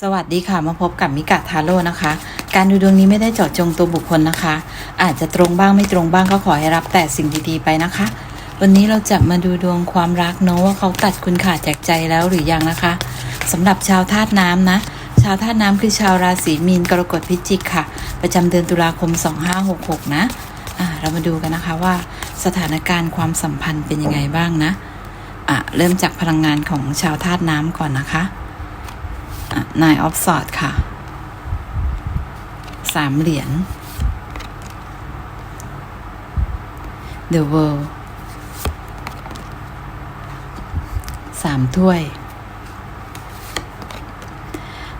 สวัสดีค่ะมาพบกับมิกะทาโร่นะคะ การดูดวงนี้ไม่ได้เจาะจงตัวบุคคลนะคะ อาจจะตรงบ้างไม่ตรงบ้างก็ขอให้รับแต่สิ่งดีๆไปนะคะ วันนี้เราจะมาดูดวงความรักเนอะว่าเขาตัดคุณขาดจากใจแล้วหรือยังนะคะสำหรับชาวธาตุน้ำนะ ชาวธาตุน้ำคือชาวราศีมีนกรกฎพิจิกค่ะ ประจำเดือนตุลาคม 2566 นะอ่าเรามาดูกันนะคะว่าสถานการณ์ความสัมพันธ์เป็นยังไงบ้างนะอะเริ่มจากพลังงานของชาวธาตุน้ำก่อนนะคะ นายออฟสอดค่ะสามเหรียญ The World สามถ้วย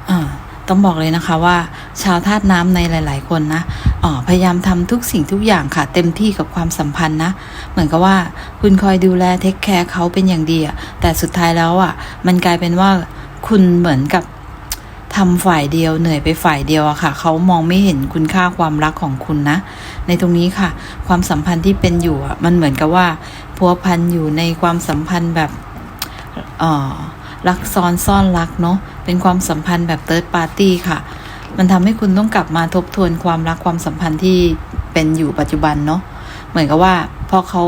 อ่าต้องบอกเลยนะคะว่า ชาวธาตุน้ำในหลาย ๆ คนนะออพยายามทำทุกสิ่งทุกอย่างค่ะ เต็มที่กับความสัมพันธ์นะ เหมือนกับว่าคุณคอยดูแลเทคแคร์เขาเป็นอย่างดีอะแต่สุดท้ายแล้วอะมันกลายเป็นว่าคุณเหมือนกับ ทำฝ่ายเดียวเหนื่อยไปฝ่ายเดียวอะค่ะ เขามองไม่เห็นคุณค่าความรักของคุณนะ ในตรงนี้ค่ะ ความสัมพันธ์ที่เป็นอยู่อะมันเหมือนกับว่าพัวพันอยู่ในความสัมพันธ์แบบเอ่อรักซ้อนซ่อนรักเนาะเป็นความสัมพันธ์แบบเติร์ดปาร์ตี้ค่ะ มันทำให้คุณต้องกลับมาทบทวนความรักความสัมพันธ์ที่เป็นอยู่ปัจจุบันเนาะเหมือนกับว่าพอเขา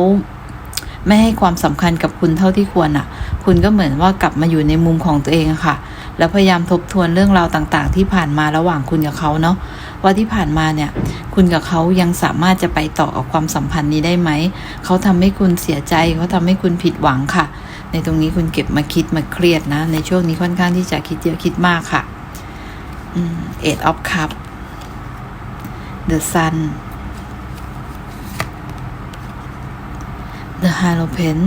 ไม่ให้ความสำคัญกับคุณเท่าที่ควรอะคุณก็เหมือนว่ากลับมาอยู่ในมุมของตัวเองค่ะ แล้วพยายามทบทวนเรื่องราวต่างๆ ที่ผ่านมาระหว่างคุณกับเขาเนาะว่าที่ผ่านมาเนี่ย คุณกับเขายังสามารถจะไปต่อกับความสัมพันธ์นี้ได้ไหม เขาทำให้คุณเสียใจเขาทำให้คุณผิดหวังค่ะ ในตรงนี้คุณเก็บมาคิดมาเครียดนะ ในช่วงนี้ค่อนข้างที่จะคิดเยอะคิดมากค่ะเอ็ดออฟคัพ The Sun The h a r o p e n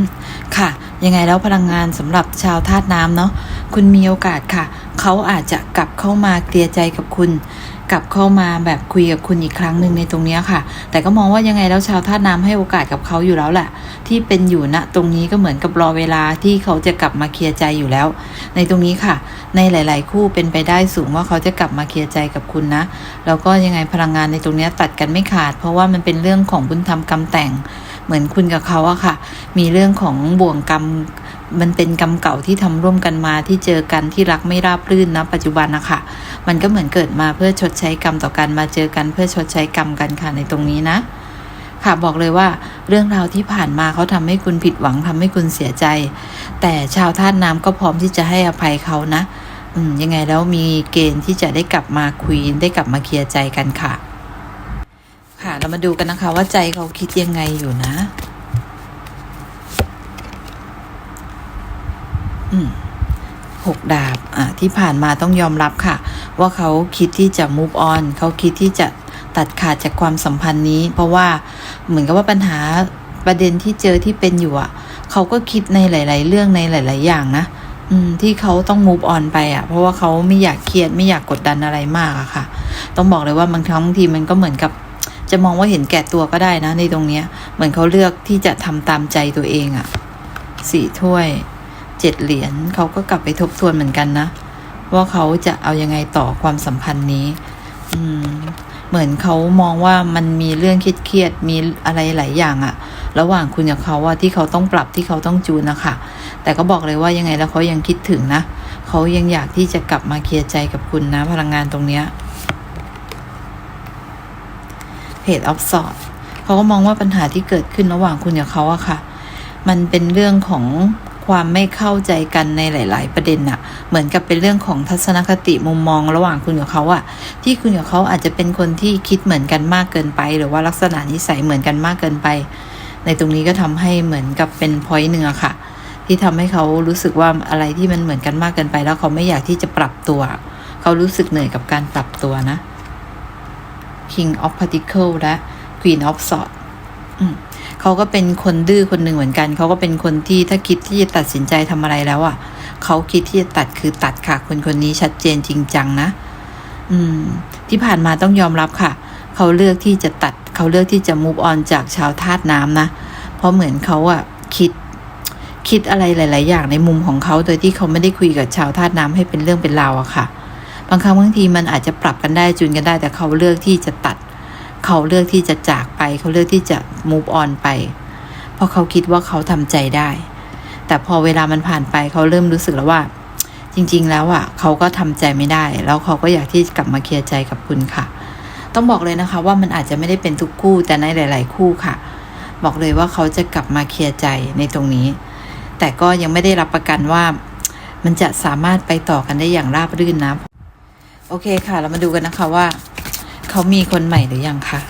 ค่ะ ยังไงแล้วพลังงานสำหรับชาวธาตุน้ำเนาะ คุณมีโอกาสค่ะ เขาอาจจะกลับเข้ามาเคลียร์ใจกับคุณ กลับเข้ามาแบบคุยกับคุณอีกครั้งหนึ่งในตรงนี้ค่ะ แต่ก็มองว่ายังไงแล้วชาวธาตุน้ำให้โอกาสกับเขาอยู่แล้วแหละที่เป็นอยู่ณตรงนี้ก็เหมือนกับรอเวลาที่เขาจะกลับมาเคลียร์ใจอยู่แล้ว ในตรงนี้ค่ะ ในหลาย ๆ คู่เป็นไปได้สูงว่าเขาจะกลับมาเคลียร์ใจกับคุณนะแล้วก็ยังไงพลังงานในตรงนี้ตัดกันไม่ขาด เพราะว่ามันเป็นเรื่องของบุญธรรมกรรมแต่ง เหมือนคุณกับเขาอะค่ะ มีเรื่องของบ่วงกรรม มันเป็นกรรมเก่าที่ทำร่วมกันมาที่เจอกันที่รักไม่ราบรื่นนะปัจจุบันนะคะมันก็เหมือนเกิดมาเพื่อชดใช้กรรมต่อกันมาเจอกันเพื่อชดใช้กรรมกันค่ะในตรงนี้นะ ค่ะบอกเลยว่าเรื่องราวที่ผ่านมาเขาทำให้คุณผิดหวังทำให้คุณเสียใจ แต่ชาวธาตุน้ำก็พร้อมที่จะให้อภัยเขานะ อืมยังไงแล้วมีเกณฑ์ที่จะได้กลับมาคุยได้กลับมาเคลียร์ใจกันค่ะ ค่ะเรามาดูกันนะคะว่าใจเขาคิดยังไงอยู่นะ อืม หกดาบอะที่ผ่านมาต้องยอมรับค่ะ ว่าเขาคิดที่จะ move on เขาคิดที่จะตัดขาดจากความสัมพันธ์นี้ เพราะว่าเหมือนกับว่าปัญหาประเด็นที่เจอที่เป็นอยู่อะเขาก็คิดในหลาย ๆ เรื่องในหลาย ๆ อย่างนะอืมที่เขาต้อง move on ไปอะ เพราะว่าเขาไม่อยากเครียดไม่อยากกดดันอะไรมากอะค่ะ ต้องบอกเลยว่าบางครั้งบางทีมันก็เหมือนกับ จะมองว่าเห็นแก่ตัวก็ได้นะในตรงเนี้ย เหมือนเขาเลือกที่จะทำตามใจตัวเองอะสี่ถ้วย เจ็ดเหรียญเขาก็กลับไปทบทวนเหมือนกันนะ ว่าเขาจะเอายังไงต่อความสัมพันธ์นี้ อืม เหมือนเขามองว่ามันมีเรื่องเครียดมีอะไรหลายอย่างอะระหว่างคุณกับเขาว่าที่เขาต้องปรับที่เขาต้องจูนนะคะแต่ก็บอกเลยว่ายังไงแล้วเขายังคิดถึงนะเขายังอยากที่จะกลับมาเคลียร์ใจกับคุณนะ พลังงานตรงเนี้ยเพจออฟสอดเขาก็มองว่าปัญหาที่เกิดขึ้นระหว่างคุณกับเขาอะค่ะ มันเป็นเรื่องของ ความไม่เข้าใจกันในหลาย ๆ ประเด็นอะเหมือนกับเป็นเรื่องของทัศนคติมุมมองระหว่างคุณกับเขาอะที่คุณกับเขาอาจจะเป็นคนที่คิดเหมือนกันมากเกินไป หรือว่าลักษณะนิสัยเหมือนกันมากเกินไป ในตรงนี้ก็ทำให้เหมือนกับเป็นพอยต์หนึ่งอะค่ะ ที่ทำให้เขารู้สึกว่าอะไรที่มันเหมือนกันมากเกินไป แล้วเขาไม่อยากที่จะปรับตัว เขารู้สึกเหนื่อยกับการปรับตัวนะ King of Particle และ Queen of Swords อืม เขาก็เป็นคนดื้อคนหนึ่งเหมือนกัน เขาก็เป็นคนที่ถ้าคิดที่จะตัดสินใจทำอะไรแล้วอะเขาคิดที่จะตัดคือตัดค่ะ คนคนนี้ชัดเจนจริงจังนะ อืม ที่ผ่านมาต้องยอมรับค่ะ เขาเลือกที่จะตัด เขาเลือกที่จะ move on จากชาวธาตุน้ำนะ เพราะเหมือนเขาอะคิดคิดอะไรหลาย ๆ อย่างในมุมของเขาโดยที่เขาไม่ได้คุยกับชาวธาตุน้ำให้เป็นเรื่องเป็นราวอะค่ะ บางครั้งบางทีมันอาจจะปรับกันได้จูนกันได้ แต่เขาเลือกที่จะตัด เขาเลือกที่จะจากไป เขาเลือกที่จะ move on ไป เพราะเขาคิดว่าเขาทำใจได้ แต่พอเวลามันผ่านไปเขาเริ่มรู้สึกแล้วว่า จริง ๆ แล้วอะ เขาก็ทำใจไม่ได้ แล้วเขาก็อยากที่กลับมาเคลียร์ใจกับคุณค่ะ ต้องบอกเลยนะคะว่ามันอาจจะไม่ได้เป็นทุกคู่แต่ในหลาย ๆ คู่ค่ะ บอกเลยว่าเขาจะกลับมาเคลียร์ใจในตรงนี้ แต่ก็ยังไม่ได้รับประกันว่า มันจะสามารถไปต่อกันได้อย่างราบรื่นนะโอเคค่ะ เรามาดูกันนะคะว่า เขามีคนใหม่หรือยังคะ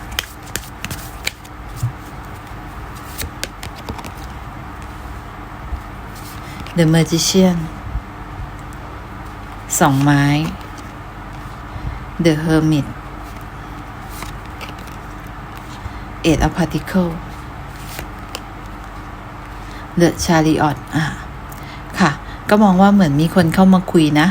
The Magician สองไม้ The Hermit Eight of Pentacles The Chariot อะค่ะ ก็มองว่าเหมือนมีคนเข้ามาคุยนะ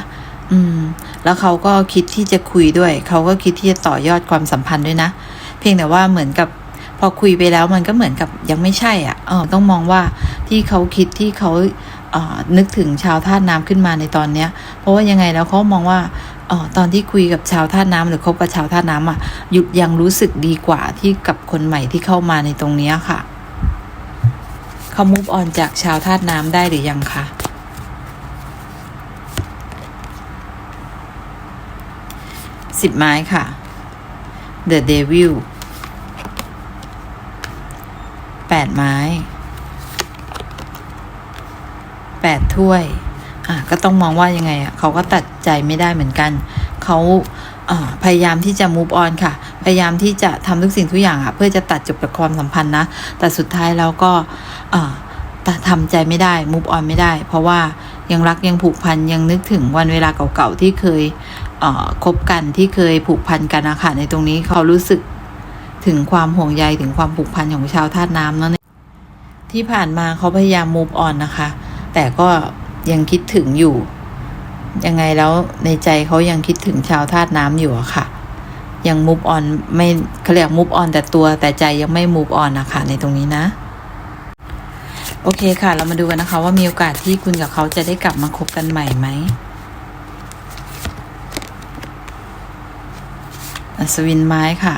อืม แล้วเขาก็คิดที่จะคุยด้วย เขาก็คิดที่จะต่อยอดความสัมพันธ์ด้วยนะ เพียงแต่ว่าเหมือนกับพอคุยไปแล้วมันก็เหมือนกับยังไม่ใช่อะเออต้องมองว่าที่เขาคิดที่เขาเอ่อนึกถึงชาวธาตุน้ำขึ้นมาในตอนเนี้ย เพราะว่ายังไงแล้วเขามองว่าเออตอนที่คุยกับชาวธาตุน้ำหรือคบกับชาวธาตุน้ำอะยุดยังรู้สึกดีกว่าที่กับคนใหม่ที่เข้ามาในตรงเนี้ยค่ะเขามุฟออนจากชาวธาตุน้ำได้หรือยังคะ สิบไม้ค่ะ The Devil แปดไม้แปดถ้วยอะก็ต้องมองว่ายังไงอะเขาก็ตัดใจไม่ได้เหมือนกัน เขาพยายามที่จะ move on ค่ะ พยายามที่จะทำทุกสิ่งทุกอย่างอะ เพื่อจะตัดจบกับความสัมพันธ์นะ แต่สุดท้ายแล้วก็อ่าแต่ทำใจไม่ได้ move on ไม่ได้ เพราะว่ายังรักยังผูกพันยังนึกถึงวันเวลาเก่าๆที่เคย คบกันที่เคยผูกพันกันนะคะในตรงนี้เขารู้สึกถึงความห่วงใยถึงความผูกพันของชาวธาตุน้ำเนาะที่ผ่านมาเขาพยายาม move on นะคะ แต่ก็ยังคิดถึงอยู่ ยังไงแล้วในใจเขายังคิดถึงชาวธาตุน้ำอยู่อะค่ะ ยัง move on ไม่เขาเรียก move on แต่ตัวแต่ใจยังไม่ move on นะคะในตรงนี้นะโอเคค่ะ เรามาดูกันนะคะว่ามีโอกาสที่คุณกับเขาจะได้กลับมาคบกันใหม่ไหม อัศวินไม้ค่ะ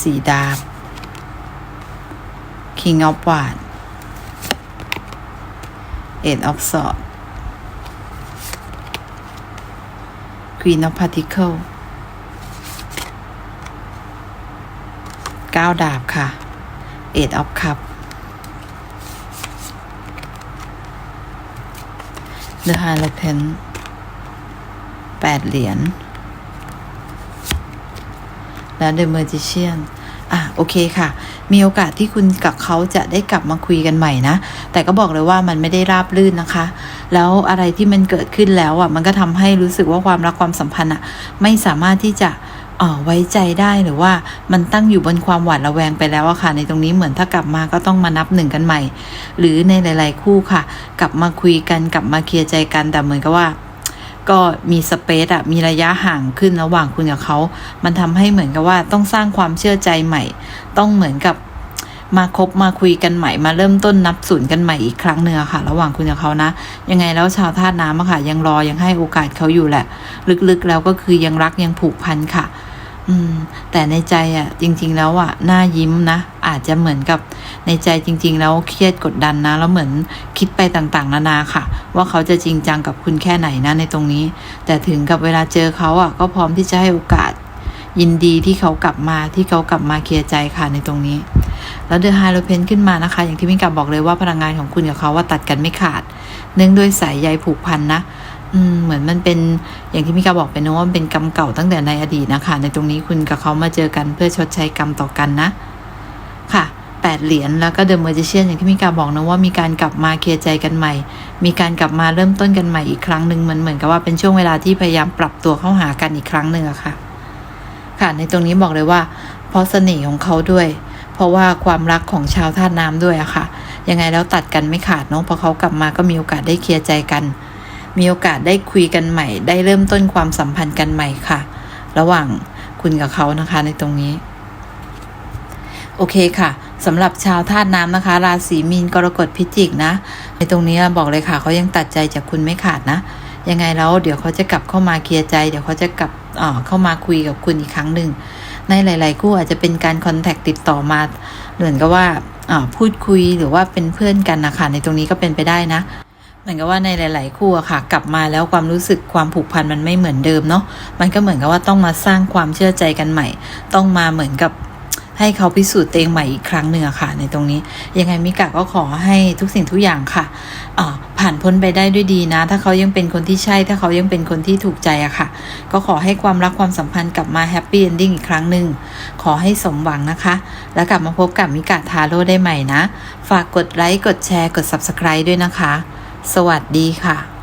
สีดาบ King of w a n d Eight of Swords Queen of Particle เก้าดาบค่ะ Eight of Cup The Hierophant แปดเหรียญ แล้ว The Magician อะโอเคค่ะ มีโอกาสที่คุณกับเขาจะได้กลับมาคุยกันใหม่นะ แต่ก็บอกเลยว่ามันไม่ได้ราบรื่นนะคะ แล้วอะไรที่มันเกิดขึ้นแล้วอะมันก็ทำให้รู้สึกว่าความรักความสัมพันธ์อะไม่สามารถที่จะเอ่อไว้ใจได้หรือว่ามันตั้งอยู่บนความหวาดระแวงไปแล้วอะค่ะ ในตรงนี้เหมือนถ้ากลับมาก็ต้องมานับหนึ่งกันใหม่ หรือในหลาย ๆ คู่ค่ะ กลับมาคุยกันกลับมาเคลียร์ใจกันแต่เหมือนกับว่า ก็มีสเปซอะมีระยะห่างขึ้นระหว่างคุณกับเขา มันทำให้เหมือนกับว่าต้องสร้างความเชื่อใจใหม่ ต้องเหมือนกับมาคบมาคุยกันใหม่มาเริ่มต้นนับศูนย์กันใหม่อีกครั้งหนึ่งค่ะ ระหว่างคุณกับเขานะ ยังไงแล้วชาวธาตุน้ำอะค่ะ ยังรอยังให้โอกาสเขาอยู่แหละ ลึกๆแล้วก็คือยังรักยังผูกพันค่ะ อืม แต่ในใจอะ จริง ๆ แล้วอะหน้ายิ้มนะอาจจะเหมือนกับในใจจริง ๆ แล้วเครียดกดดันนะแล้วเหมือนคิดไปต่างๆ นานาค่ะ ว่าเขาจะจริงจังกับคุณแค่ไหนนะในตรงนี้ แต่ถึงกับเวลาเจอเขาอะ ก็พร้อมที่จะให้โอกาส ยินดีที่เขากลับมาที่เขากลับมาเคลียร์ใจค่ะในตรงนี้ แล้วเดอะไฮโลเพนขึ้นมานะคะ อย่างที่มิกับบอกเลยว่าพลังงานของคุณกับเขาว่าตัดกันไม่ขาด เนื่องด้วยสายใยผูกพันนะ อืมเหมือนมันเป็นอย่างที่มิกาบอกไปนะว่ามันเป็นกรรมเก่าตั้งแต่ในอดีตนะคะในตรงนี้คุณกับเขามาเจอกันเพื่อชดใช้กรรมต่อกันนะ ค่ะแปดเหรียญแล้วก็เดอะเมอร์จิเชียนอย่างที่มิกาบอกนะว่ามีการกลับมาเคลียร์ใจกันใหม่ มีการกลับมาเริ่มต้นกันใหม่อีกครั้งหนึ่งมันเหมือนกับว่าเป็นช่วงเวลาที่พยายามปรับตัวเข้าหากันอีกครั้งหนึ่งอะค่ะ ค่ะ ในตรงนี้บอกเลยว่า เพราะเสน่ห์ของเขาด้วย เพราะว่าความรักของชาวธาตุน้ำด้วยอะค่ะ ยังไงแล้วตัดกันไม่ขาดเนาะพอเขากลับมาก็มีโอกาสได้เคลียร์ใจกัน มีโอกาสได้คุยกันใหม่ ได้เริ่มต้นความสัมพันธ์กันใหม่ค่ะ ระหว่างคุณกับเขานะคะในตรงนี้ โอเคค่ะสำหรับชาวธาตุน้ำนะคะ ราศีมีนกรกฎพิจิกนะ ในตรงนี้บอกเลยค่ะเขายังตัดใจจากคุณไม่ขาดนะ ยังไงแล้วเดี๋ยวเขาจะกลับเข้ามาเคลียร์ใจ เดี๋ยวเขาจะกลับเอ่อเข้ามาคุยกับคุณอีกครั้งหนึ่งในหลาย ๆ คู่อาจจะเป็นการคอนแทคติดต่อมาเหมือนกับว่าอ่าพูดคุยหรือว่าเป็นเพื่อนกันนะคะในตรงนี้ก็เป็นไปได้นะ เหมือนกับว่าในหลาย ๆ คู่อะค่ะ กลับมาแล้วความรู้สึกความผูกพันมันไม่เหมือนเดิมเนาะมันก็เหมือนกับว่าต้องมาสร้างความเชื่อใจกันใหม่ ต้องมาเหมือนกับให้เขาพิสูจน์เองใหม่อีกครั้งหนึ่งอะค่ะ ในตรงนี้ยังไงมิกะก็ขอให้ทุกสิ่งทุกอย่างค่ะผ่านพ้นไปได้ด้วยดีนะ ถ้าเขายังเป็นคนที่ใช่ ถ้าเขายังเป็นคนที่ถูกใจอะค่ะ ก็ขอให้ความรักความสัมพันธ์กลับมาแฮปปี้เอนดิ้งอีกครั้งหนึ่งขอให้สมหวังนะคะ แล้วกลับมาพบกับมิกะทาโร่ได้ใหม่นะ ฝากกดไลค์กดแชร์กด subscribe ด้วยนะคะ สวัสดีค่ะ